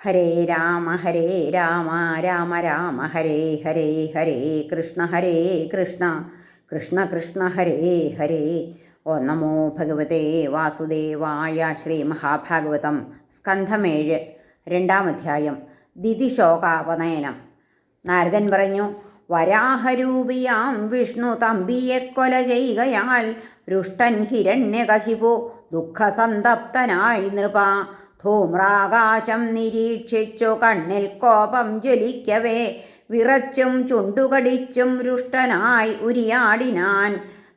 ഹരേ രാമ ഹരേ രാമ രാമ രാമ ഹരേ ഹരേ ഹരേ കൃഷ്ണ ഹരേ കൃഷ്ണ കൃഷ്ണ കൃഷ്ണ ഹരേ ഹരേ. ഓ നമോ ഭഗവതേ വാസുദേവായ ശ്രീ മഹാഭാഗവതം സ്കന്ധമേഴ് രണ്ടാം അധ്യായം ദിതിശോകാപനയനം നാരദൻ പറഞ്ഞു വരാഹരൂപിയാം വിഷ്ണു തമ്പിയെ കൊല ചെയ്യുകയാൽ രുഷ്ടൻ ഹിരണ്യകശിപു ദുഃഖസന്തപ്തനായി നൃപ ധൂമ്രാകാശം നിരീക്ഷിച്ചു കണ്ണിൽ കോപം ജ്വലിക്കവേ വിറച്ചും ചുണ്ടുകടിച്ചും രുഷ്ടനായി ഉരിയാടിനാൻ.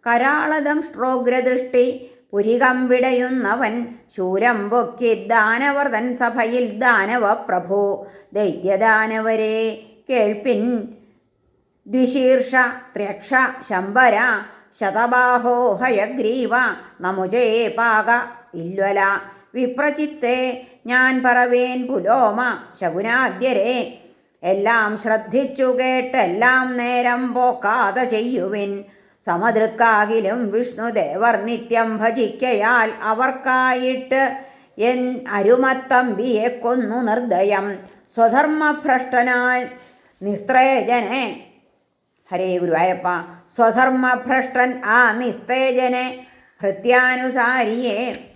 കരാളതം ശ്രോഗ്രദൃഷ്ടി പുരികം വിടയുന്നവൻ ശൂരം പൊക്കി ദാനവർദ്ധൻ സഭയിൽ ദാനവ പ്രഭു ദൈത്യദാനവരെ കേൾപ്പിൻ ദ്വിശീർഷ ത്രക്ഷ ശംബര ശതബാഹോ ഹയഗ്രീവ നമുജേ പാക ഇല്വല. വിപ്രചിത്തെ ഞാൻ പറവേൻ പുലോമ ശകുനാദ്യരെ. എല്ലാം ശ്രദ്ധിച്ചു കേട്ടെല്ലാം നേരം പോക്കാതെ ചെയ്യുവിൻ. സമതൃക്കാകിലും വിഷ്ണുദേവർ നിത്യം ഭജിക്കയാൽ അവർക്കായിട്ട് എൻ അരുമത്തമ്പിയെ കൊന്നു നിർദ്ദയം സ്വധർമ്മഭ്രഷ്ടനാൽ നിസ്ത്രേജനെ. ഹരേ ഗുരുവായൂരപ്പ സ്വധർമ്മഭ്രഷ്ടൻ ആ നിസ്തേജനെ ഭൃത്യാനുസാരിയെ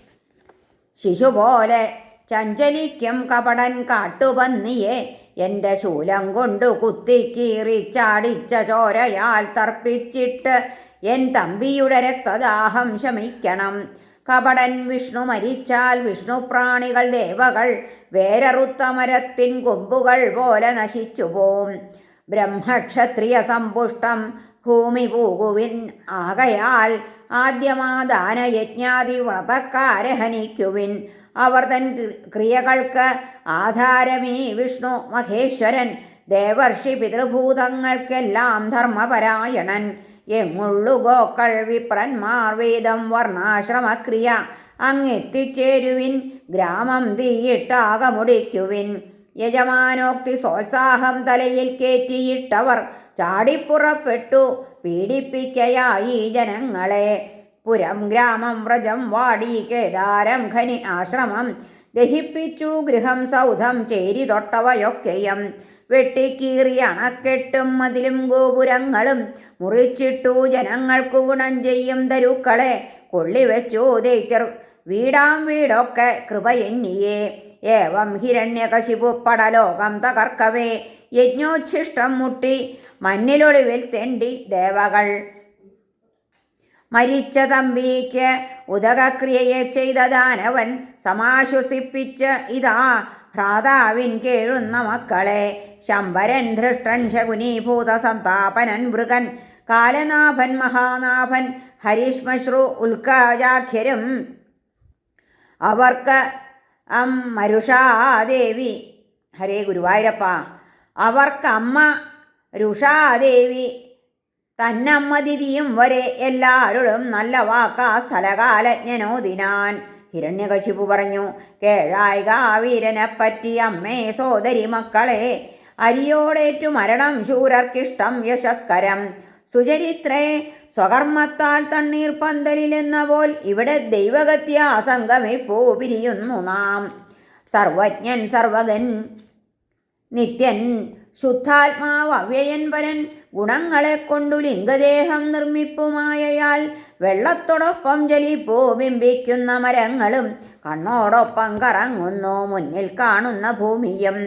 ശിശു പോലെ ചഞ്ചലിക്കും കപടൻ കാട്ടുപന്നിയെ എന്റെ ശൂലം കൊണ്ടു കുത്തിക്കീറിച്ചാടിച്ച ചോരയാൽ തർപ്പിച്ചിട്ട് എൻ തമ്പിയുടെ രക്തദാഹം ശമിക്കണം. കപടൻ വിഷ്ണു മരിച്ചാൽ വിഷ്ണുപ്രാണികൾ ദേവകൾ വേരറുത്ത മരത്തിൻ കൊമ്പുകൾ പോലെ നശിച്ചു പോം ബ്രഹ്മക്ഷത്രിയ സമ്പുഷ്ടം ഭൂമി പൂകുവിൻ ആകയാൽ ആദ്യമാദാന യജ്ഞാതി വ്രതക്കാരെ ഹനിക്കുവിൻ അവർ തൻ ക്രിയകൾക്ക് ആധാരമീ വിഷ്ണു മഹേശ്വരൻ. ദേവർഷി പിതൃഭൂതങ്ങൾക്കെല്ലാം ധർമ്മപരായണൻ. എങ്ങുള്ളു ഗോക്കൾ വിപ്രന്മാർ വേദം വർണാശ്രമക്രിയ. അങ്ങെത്തിച്ചേരുവിൻ ഗ്രാമം തീയിട്ടാകമുടിക്കുവിൻ. യജമാനോക്തി സോത്സാഹം തലയിൽ കയറ്റിയിട്ടവർ ചാടിപ്പുറപ്പെട്ടു. പീഡിപ്പിക്കയായി ജനങ്ങളെ. പുരം ഗ്രാമം വ്രജം വാടി കേദാരം ഖനി ആശ്രമം ദഹിപ്പിച്ചു. ഗൃഹം സൗധം ചേരി തൊട്ടവയൊക്കെയും വെട്ടിക്കീറി അണക്കെട്ടും മതിലും ഗോപുരങ്ങളും മുറിച്ചിട്ടു. ജനങ്ങൾക്കു ഗുണം ചെയ്യും തരുക്കളെ കൊള്ളിവെച്ചു. ദൈത്യർ വീടാം വീടൊക്കെ കൃപയെന്നിയേ. ഏവം ഹിരണ്യകശിപു പടലോകം തകർക്കവേ. യജ്ഞോച്ഛിഷ്ടം മുട്ടി മഞ്ഞിലൊളിവിൽ തെണ്ടി ദേവകൾ. മരിച്ച തമ്പിക്ക് ഉദകക്രിയയെ ചെയ്ത ദാനവൻ സമാശ്വസിപ്പിച്ച് ഇതാ ഭ്രാതാവിൻ കേഴുന്ന മക്കളെ. ശമ്പരൻ ധൃഷ്ടൻ ശകുനീഭൂത സന്താപനൻ മൃഗൻ കാലനാഭൻ മഹാനാഭൻ ഹരിഷ്മശ്രു ഉൽക്കാജാഖ്യരും അവർക്ക് അം മരുഷാദേവി ഹരേ ഗുരുവായൂരപ്പ. അവർക്ക് അമ്മ രുഷാദേവി തന്നമ്മ ദിതിയും വരെ എല്ലാവരോടും നല്ല വാക്കാ സ്ഥലകാലജ്ഞനോ ദിനാൻ. ഹിരണ്യകശിപു പറഞ്ഞു കേഴായിക വീരനെപ്പറ്റി അമ്മേ സോദരി മക്കളെ അരിയോടേറ്റു മരണം ശൂരർക്കിഷ്ടം യശസ്കരം. സുചരിത്രേ സ്വകർമ്മത്താൽ തണ്ണീർ പന്തലിലെന്ന പോൽ ഇവിടെ ദൈവഗത്യ അസംഗമിപ്പോ പിരിയുന്നു നാം. സർവജ്ഞൻ സർവകൻ നിത്യൻ ശുദ്ധാത്മാവ് അവ്യയൻ പരൻ ഗുണങ്ങളെ കൊണ്ടു ലിംഗദേഹം നിർമ്മിപ്പുമായയാൽ വെള്ളത്തോടൊപ്പം ജലിപ്പോ ബിംബിക്കുന്ന മരങ്ങളും കണ്ണോടൊപ്പം കറങ്ങുന്നു മുന്നിൽ കാണുന്ന ഭൂമിയും.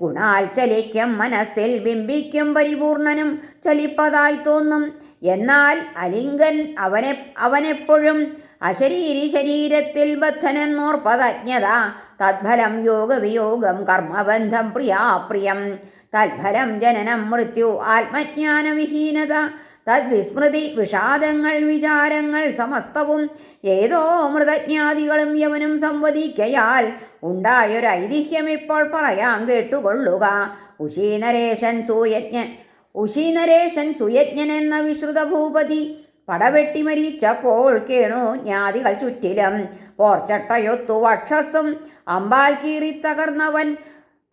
ഗുണാൽ ചലിക്കും മനസ്സിൽ ബിംബിക്കും പരിപൂർണനും ചലിപ്പതായി തോന്നും. എന്നാൽ അലിംഗൻ അവനെ അവനെപ്പോഴും അശരീരി ശരീരത്തിൽ ബദ്ധനെന്നോർപ്പതജ്ഞത. തദ്ഫലം യോഗവിയോഗം കർമ്മബന്ധം പ്രിയാപ്രിയം. തദ്ഫലം ജനനം മൃത്യു ആത്മജ്ഞാനവിഹീനത. തദ്വിസ്മൃതി വിഷാദങ്ങൾ വിചാരങ്ങൾ സമസ്തവും ഏതോ മൃതജ്ഞാതികളും യവനും സംവദിക്കയാൽ ഉണ്ടായൊരു ഐതിഹ്യം ഇപ്പോൾ പറയാം കേട്ടുകൊള്ളുക. ഉശീനരേശൻ സൂയജ്ഞൻ ഉശീനരേശൻ സുയജ്ഞൻ എന്ന വിശ്രുത ഭൂപതി പടവെട്ടി മരിച്ചപ്പോൾ കേണു ജ്ഞാതികൾ ചുറ്റിലും. പോർച്ചട്ടയൊത്തു വക്ഷസും അമ്പാൽ കീറി തകർന്നവൻ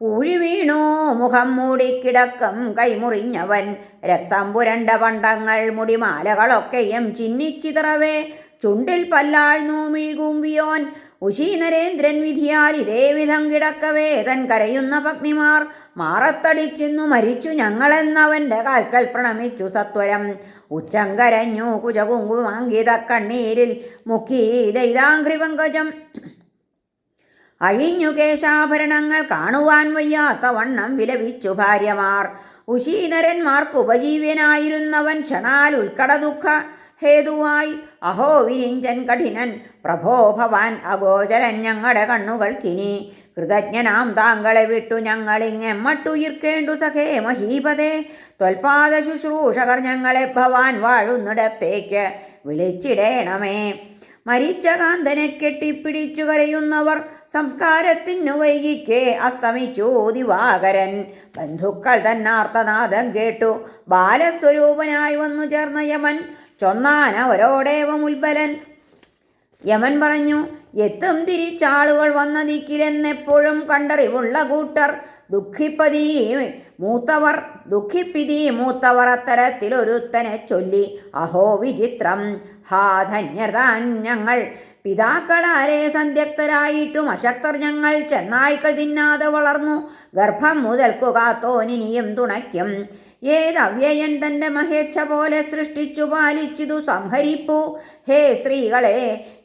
പൂഴി വീണു മുഖം മൂടിക്കിടക്കം കൈമുറിഞ്ഞവൻ രക്തം പുരണ്ട പണ്ടങ്ങൾ മുടിമാലകളൊക്കെയും ചിന്നിച്ചിതറവേ. ചുണ്ടിൽ പല്ലാഴ്ന്നു മിഴികൂമ്പിയോൻ. ഉശീനരേന്ദ്രൻ വിധിയാൽ ഇതേ വിധം കിടക്കവേ. തൻ കരയുന്ന പത്നിമാർ മാറത്തടിച്ചിന്നു മരിച്ചു ഞങ്ങളെന്നവന്റെ കാൽക്കൽ പ്രണമിച്ചു സത്വരം. ഉച്ചം കരഞ്ഞു കുജകുങ്കുമാങ്കിത കണ്ണീരിൽ മുക്കി ദൈതാംഘ്രി പങ്കജം അഴിഞ്ഞു കേശാഭരണങ്ങൾ കാണുവാൻ വയ്യാത്ത വണ്ണം വിലപിച്ചു ഭാര്യമാർ. ഉശീനരന്മാർക്ക് ഉപജീവ്യനായിരുന്നവൻ ക്ഷണാൽ ഉൽക്കട ദുഃഖ ഹേതുവായി. അഹോ വിരിഞ്ചൻ കഠിനൻ പ്രഭോ ഭവാൻ അഗോചരൻ ഞങ്ങളുടെ കണ്ണുകൾക്കിനി. കൃതജ്ഞനാം താങ്കളെ വിട്ടു ഞങ്ങളിങ്ങെമ്മട്ടുയിർക്കേണ്ടു സഖേ മഹീപതേ. ത്വൽപാദ ശുശ്രൂഷകർ ഞങ്ങളെ ഭവാൻ വാഴുന്നിടത്തേക്ക് വിളിച്ചിടേണമേ. മരിച്ച കാന്തനെ കെട്ടിപ്പിടിച്ചു കരയുന്നവർ സംസ്കാരത്തിനു വൈകിക്കേ അസ്തമിച്ചു ദിവാകരൻ. ബന്ധുക്കൾ തന്നാർത്തനാദം കേട്ടു. ബാലസ്വരൂപനായി വന്നു ചേർന്ന യമൻ. ചൊന്നാനവരോടേവം ഉൽബലൻ യമൻ പറഞ്ഞു എത്തും തിരിച്ചാളുകൾ വന്ന ദിക്കിലെന്നെപ്പോഴും കണ്ടറിവുള്ള കൂട്ടർ. ദുഃഖിപ്പതീ മൂത്തവർ ദുഃഖിപ്പിതീ മൂത്തവർ അത്തരത്തിലൊരുത്തനെ ചൊല്ലി അഹോ വിചിത്രം ഹാ ധന്യതാൻ ഞങ്ങൾ പിതാക്കളാരെ സന്ധ്യക്തരായിട്ടും അശക്തർ ഞങ്ങൾ ചെന്നായ്ക്കൾ തിന്നാതെ വളർന്നു ഗർഭം മുതൽക്കു കാത്തോനിനിയും തുണയ്ക്കും. ഏതവ്യയൻ തന്റെ മഹേച്ഛ പോലെ സൃഷ്ടിച്ചു പാലിച്ചിതു സംഹരിപ്പു. ഹേ സ്ത്രീകളെ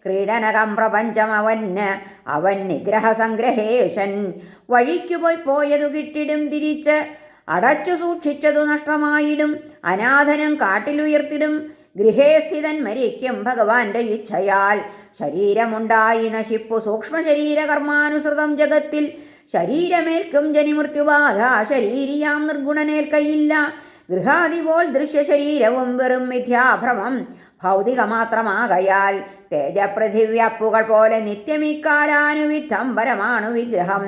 ക്രീഡനകം പ്രപഞ്ചം അവന് അവൻ നിഗ്രഹസംഗ്രഹേശൻ. വഴിക്കു പോയി പോയതു കിട്ടിടും തിരിച്ച് അടച്ചു സൂക്ഷിച്ചതു നഷ്ടമായിടും അനാഥനും കാട്ടിലുയർത്തിടും. ഗൃഹേ സ്ഥിതൻ മരിക്കും ഭഗവാന്റെ ഇച്ഛയാൽ. ശരീരമുണ്ടായി നശിപ്പു സൂക്ഷ്മ ശരീര കർമാനുസൃതം ജഗത്തിൽ. ശരീരമേൽക്കും ജനിമൃത്യുബാധ ശരീരിയാം നിർഗുണനേൽക്കയില്ല. ഗൃഹാദിപോൽ ദൃശ്യശരീരവും വെറും മിഥ്യാഭ്രമം. ഭൗതിക മാത്രമാകയാൽ തേജപൃഥിവ്യാപ്പുകൾ പോലെ നിത്യമിക്കാലാനുവിധം പരമാണു വിഗ്രഹം.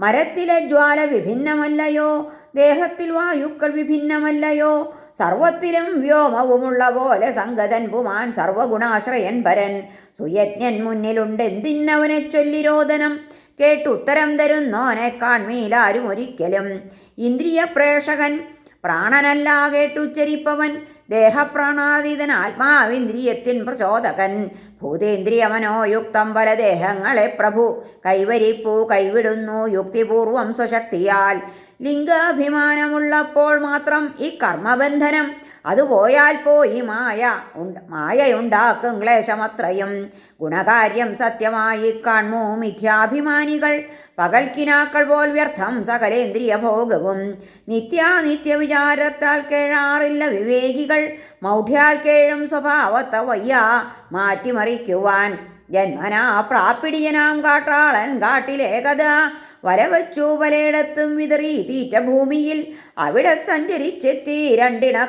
മരത്തിലെ ജ്വാല വിഭിന്നമല്ലയോ? ദേഹത്തിൽ വായുക്കൾ വിഭിന്നമല്ലയോ? സർവത്തിലും വ്യോമവുമുള്ള പോലെ സംഗതൻ പുമാൻ സർവഗുണാശ്രയൻ ഭരൻ. സുയജ്ഞൻ മുന്നിലുണ്ട് എന്തിന്നവനെ ചൊല്ലിരോദനം കേട്ടുത്തരം തരുന്നോനെ കാൺമീലാരും ഒരിക്കലും ഇന്ദ്രിയ പ്രേക്ഷകൻ പ്രാണനല്ല കേട്ടുച്ചരിപ്പവൻ. ദേഹപ്രാണാതീതൻ ആത്മാവിന്ദ്രിയത്തിൻ പ്രചോദകൻ. ഭൂതേന്ദ്രിയമനോയുക്തം പല ദേഹങ്ങളെ പ്രഭു. കൈവരിപ്പൂ കൈവിടുന്നു യുക്തിപൂർവം സ്വശക്തിയാൽ. ലിംഗാഭിമാനമുള്ളപ്പോൾ മാത്രം ഈ കർമ്മബന്ധനം അത് പോയാൽ പോയി മായ ഉണ്ട് മായയുണ്ടാക്കും ക്ലേശമത്രയും. ഗുണകാര്യം സത്യമായി കാൺമോ മിഥ്യാഭിമാനികൾ? പകൽക്കിനാക്കൾ പോൽ വ്യർത്ഥം സകലേന്ദ്രിയ ഭോഗവും നിത്യാനിത്യ വിചാരത്താൽ കേഴാറില്ല വിവേകികൾ. മൗഢ്യാൽ കേഴും സ്വഭാവത്തെ വയ്യ മാറ്റിമറിക്കുവാൻ. ജന്മനാ പ്രാപ്പിടിയനാം കാട്ടാളൻ കാട്ടിലേകത. വരവച്ചു പലയിടത്തും വിതറി തീറ്റ ഭൂമിയിൽ അവിടെ സഞ്ചരിച്ചെത്തി രണ്ടിണ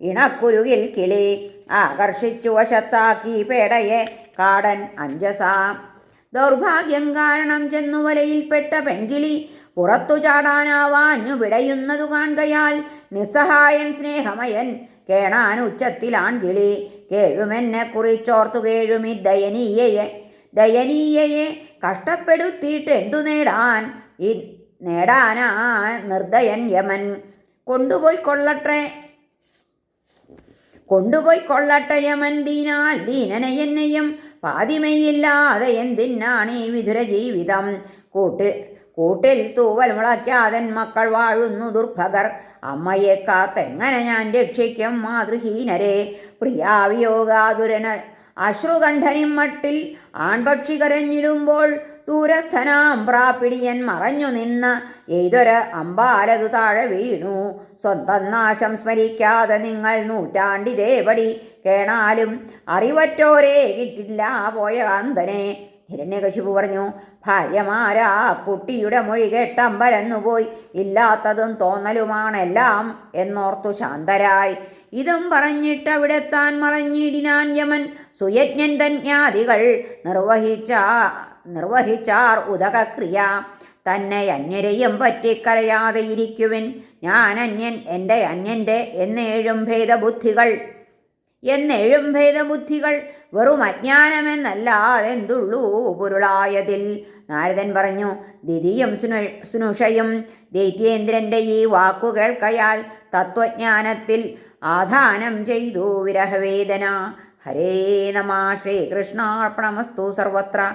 ഇണക്കുരുകിൽ കിളി. ആകർഷിച്ചു വശത്താക്കി പേടയെ കാടൻ അഞ്ചസാം. ദൗർഭാഗ്യം കാരണം ചെന്നു വലയിൽപ്പെട്ട പെൺകിളി പുറത്തു ചാടാനാവാഞ്ഞു വിടയുന്നതു കാണുകയാൽ നിസ്സഹായൻ സ്നേഹമയൻ കേണാൻ ഉച്ചത്തിലാൺകിളി കേഴുമെന്നെ കുറിച്ചോർത്തു കേഴുമി ദയനീയയെ. ദയനീയയെ കഷ്ടപ്പെടുത്തിയിട്ട് എന്തു നേടാൻ? ഈ നേടാനാ നിർദ്ദയൻ യമൻ. കൊണ്ടുപോയി കൊള്ളട്ടെ കൊണ്ടുപോയി കൊള്ളട്ടെ യമൻ ദീനാൽ. ദീനനയെന്നെയും പാതിമയില്ലാതെ എന്തിനാണ് ഈ വിധുര ജീവിതം? കൂട്ടിൽ കൂട്ടിൽ തൂവൽ മുളയ്ക്കാതൻ മക്കൾ വാഴുന്നു ദുർഭകർ അമ്മയെ കാത്തെങ്ങനെ ഞാൻ രക്ഷിക്കും മാതൃഹീനരെ? പ്രിയാവിയോഗാതുരന അശ്രുകണ്ഠനിമ്മട്ടിൽ ആൺപക്ഷി കരഞ്ഞിടുമ്പോൾ ദൂരസ്ഥനാം പ്രാപിടിയൻ മറഞ്ഞു നിന്ന് ഏതൊരു അമ്പാലതു താഴെ വീണു. സ്വന്തം നാശം സ്മരിക്കാതെ നിങ്ങൾ നൂറ്റാണ്ടിതേപടി കേണാലും അറിവറ്റോരേ കിട്ടില്ല പോയ കാന്തനെ. ഹിരണ്യകശിപു പറഞ്ഞു ഭാര്യമാരാ കുട്ടിയുടെ മൊഴി കേട്ടമ്പരന്നുപോയി ഇല്ലാത്തതും തോന്നലുമാണെല്ലാം എന്നോർത്തു ശാന്തരായി. ഇതും പറഞ്ഞിട്ട് അവിടെ താൻ മറഞ്ഞിടിനാൻ യമൻ. സുയജ്ഞൻ തന്യാദികൾ നിർവഹിച്ച നിർവഹിച്ചാർ ഉദകക്രിയ തന്നെ അന്യരെയും പറ്റിക്കരയാതെ ഇരിക്കുവിൻ. ഞാൻ അന്യൻ എന്റെ അന്യന്റെ എന്നേഴും ഭേദബുദ്ധികൾ. എന്നേഴും ഭേദബുദ്ധികൾ വെറും അജ്ഞാനമെന്നല്ലാതെന്തുള്ളൂ പൊരുളായതിൽ. നാരദൻ പറഞ്ഞു ദിതിയും സുനു സുനുഷയും ദൈത്യേന്ദ്രന്റെ ഈ വാക്കു കേൾക്കയാൽ തത്വജ്ഞാനത്തിൽ ആധാനം ചെയ്തു വിരഹവേദന. ഹരേ നമ ശ്രീകൃഷ്ണാർപ്പണമസ്തു സർവത്ര.